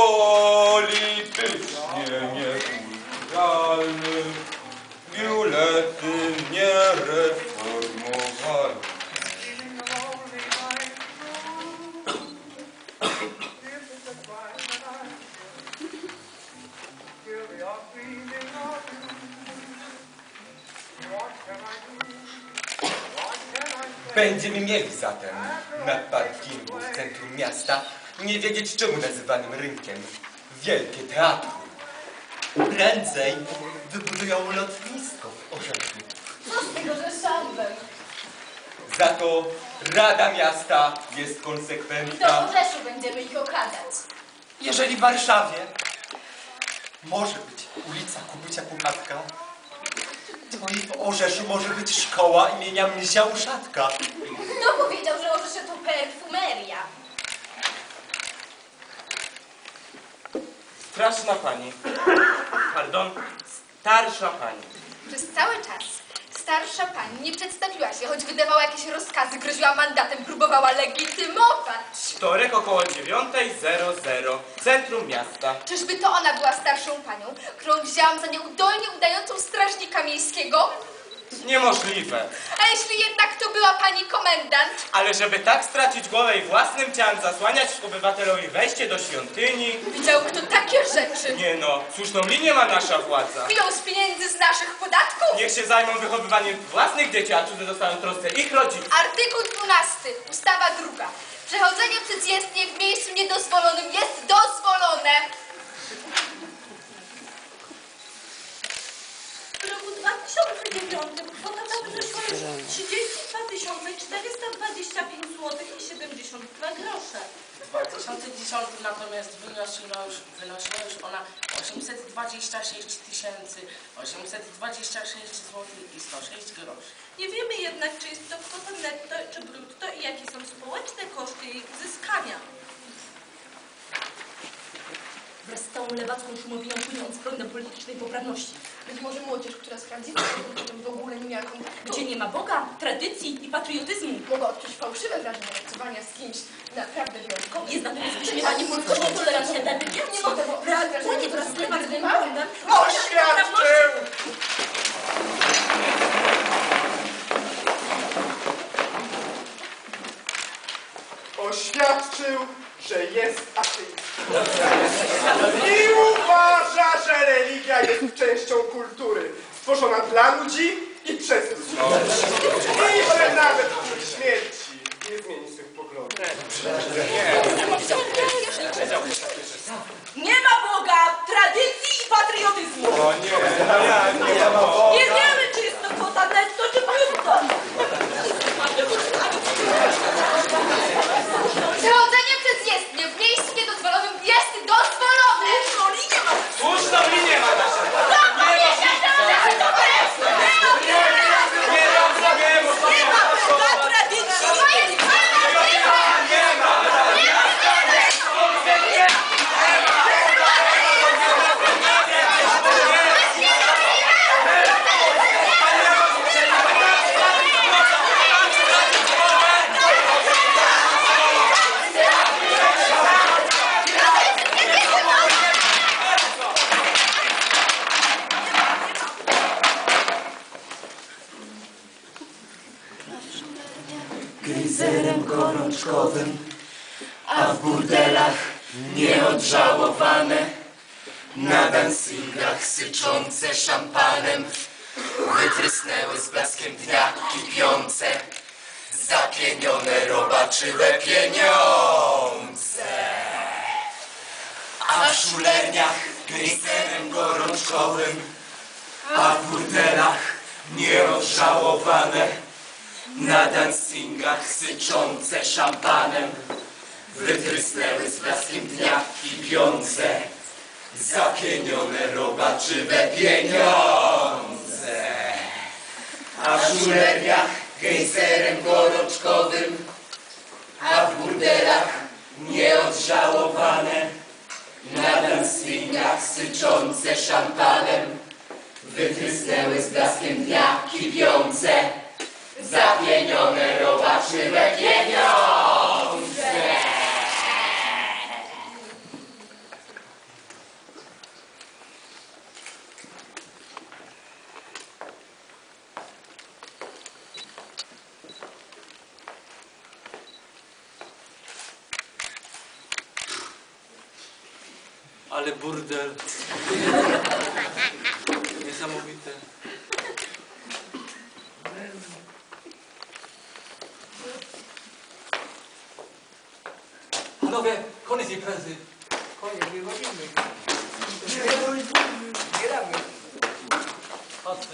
politycznie niekulturalny, biuletyn niereformowalny. Będziemy mieli zatem na parkingu w centrum miasta nie wiedzieć czemu nazywanym rynkiem wielkie teatry. Prędzej wybudują lotnisko w Orzeczu. Co z tego, że? Za to Rada Miasta jest Do konsekwentna. Orzeszu będziemy ich okazać. Jeżeli w Warszawie może być ulica Kubycia Puchatka, to i w Orzeszu może być szkoła imienia Misia Uszatka. Kto powiedział, że Orzesze to perfumeria? Straszna pani. Pardon, starsza pani. Przez cały czas starsza pani nie przedstawiła się, choć wydawała jakieś rozkazy, groziła mandatem, próbowała legitymować. Wtorek około 9.00. Centrum miasta. Czyżby to ona była starszą panią, którą wzięłam za nieudolnie udającą strażnika miejskiego? Niemożliwe. A jeśli jednak to była pani komendant? Ale żeby tak stracić głowę i własnym ciałem zasłaniać obywatelowi wejście do świątyni? Widział kto takie rzeczy? Nie no, słuszną linię ma nasza władza. Piją z pieniędzy z naszych podatków? Niech się zajmą wychowywaniem własnych dzieci, a cudze zostaną w trosce ich rodziców. Artykuł 12, ustawa druga. Przechodzenie przez jezdnię w miejscu niedozwolonym jest dozwolone. W roku 2009 kwota ta wyniosła już 32 425 zł i 72 grosze. W 2010 natomiast wynosiła już, wynosiła już ona 826 tysięcy 826 zł i 106 groszy. Nie wiemy jednak, czy jest to kwota netto czy brutto i jakie są społeczne koszty jej uzyskania. Wraz z całą lewacką szumowiną płyną od strony politycznej poprawności, Być może młodzież, która sprawdzi, w ogóle nie miała kontaktu. gdzie nie ma Boga, tradycji i patriotyzmu. Mogła odczuć fałszywe wrażenie obcowania z kimś naprawdę wyjątkowym. Jest natomiast wyśmiewanie polskości tolerancja dla Nie mogę, bo Płynie wraz z lewackim poglądem. Oświadczył! Oświadczył, że jest ateistą. Religia jest częścią kultury, stworzona dla ludzi i przez ludzi. I że nawet przy śmierci nie zmieni swych poglądów. Nie ma Boga, tradycji i patriotyzmu. O nie, nie, nie ma Boga. Nie wiemy, czy jest to kwota netto czy brutto. Przechodzenie przez jezdnię w miejscu niedozwolonym jest dozwolone. No linia ma Słuszną linię ma nasza władza. Nie rozumiemy, co Nie ma Boga, tradycji i gryzerem gorączkowym, a w burdelach nieodżałowane, na dancingach syczące szampanem, wytrysnęły z blaskiem dnia kipiące, zapienione robaczywe pieniądze. A w szulerniach gryzerem gorączkowym, a w burdelach nieodżałowane, na dancingach syczące szampanem. Wytrysnęły z blaskiem dnia kipiące Zapienione robaczywe pieniądze. A w żulerniach gejzerem gorączkowym A w burdelach nieodżałowane. Na dancingach syczące szampanem. Wytrysnęły z blaskiem dnia kipiące zapienione robaczywe pieniądze. Ale burdel. Niesamowite. Panowie, koniec imprezy. Koniec. Nie gramy. Chodźcie.